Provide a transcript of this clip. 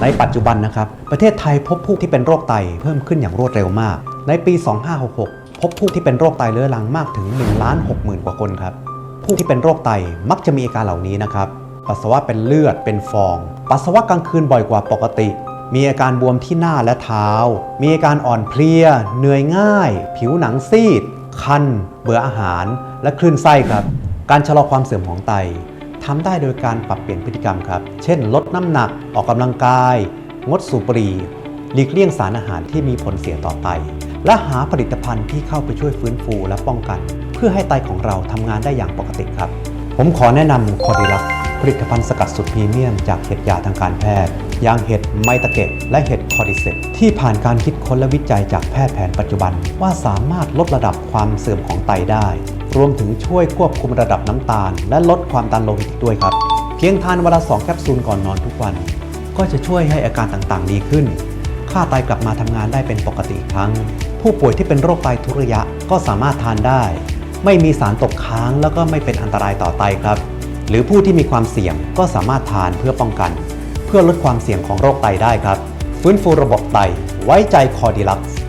ในปัจจุบันนะครับ ประเทศไทยพบผู้ที่เป็นโรคไตเพิ่มขึ้นอย่างรวดเร็วมาก ในปี 2566 พบผู้ที่เป็นโรคไตเรื้อรังมากถึง1ล้าน6หมื่นกว่าคนครับ ผู้ที่เป็นโรคไตมักจะมีอาการเหล่านี้นะครับ ปัสสาวะเป็นเลือด เป็นฟอง ปัสสาวะกลางคืนบ่อยกว่าปกติ มีอาการบวมที่หน้าและเท้า มีอาการอ่อนเพลีย เหนื่อยง่าย ผิวหนังซีด คัน เบื่ออาหาร และคลื่นไส้ครับ การชะลอความเสื่อมของไต ทำได้โดยการปรับเปลี่ยนพฤติกรรมครับ เช่น ลดน้ำหนัก ออกกำลังกาย งดสูบบุหรี่หลีกเลี่ยงสารอาหารที่มีผลเสียต่อไต และหาผลิตภัณฑ์ที่เข้าไปช่วยฟื้นฟูและป้องกัน เพื่อให้ไตของเราทำงานได้อย่างปกติครับ ผมขอแนะนำคอร์ดิลัก ผลิตภัณฑ์สกัดสุดพรีเมียมจากเห็ดยาทางการแพทย์อย่างเห็ดไมตะเกะและเห็ดคอร์ดิเซปที่ผ่านการคิดค้นและวิจัยจากแพทย์แผนปัจจุบัน ว่าสามารถลดระดับความเสื่อมของไตได้ รวมถึงช่วยควบคุมระดับน้ำตาล และลดความดันโลหิตด้วยครับ เพียงทานวันละ2แคปซูลก่อนนอนทุกวัน ก็จะช่วยให้อาการต่างๆ ดีขึ้น ค่าไตกลับมาทำงานได้เป็นปกติครั้ง ผู้ป่วยที่เป็นโรคไตทุกระยะก็สามารถทานได้ ไม่มีสารตกค้างแล้วก็ไม่เป็นอันตรายต่อไตครับ หรือผู้ที่มีความเสี่ยงก็สามารถทานเพื่อป้องกัน เพื่อลดความเสี่ยงของโรคไตได้ครับ ฟื้นฟูระบบไตไว้ใจคอร์ดิลักซ์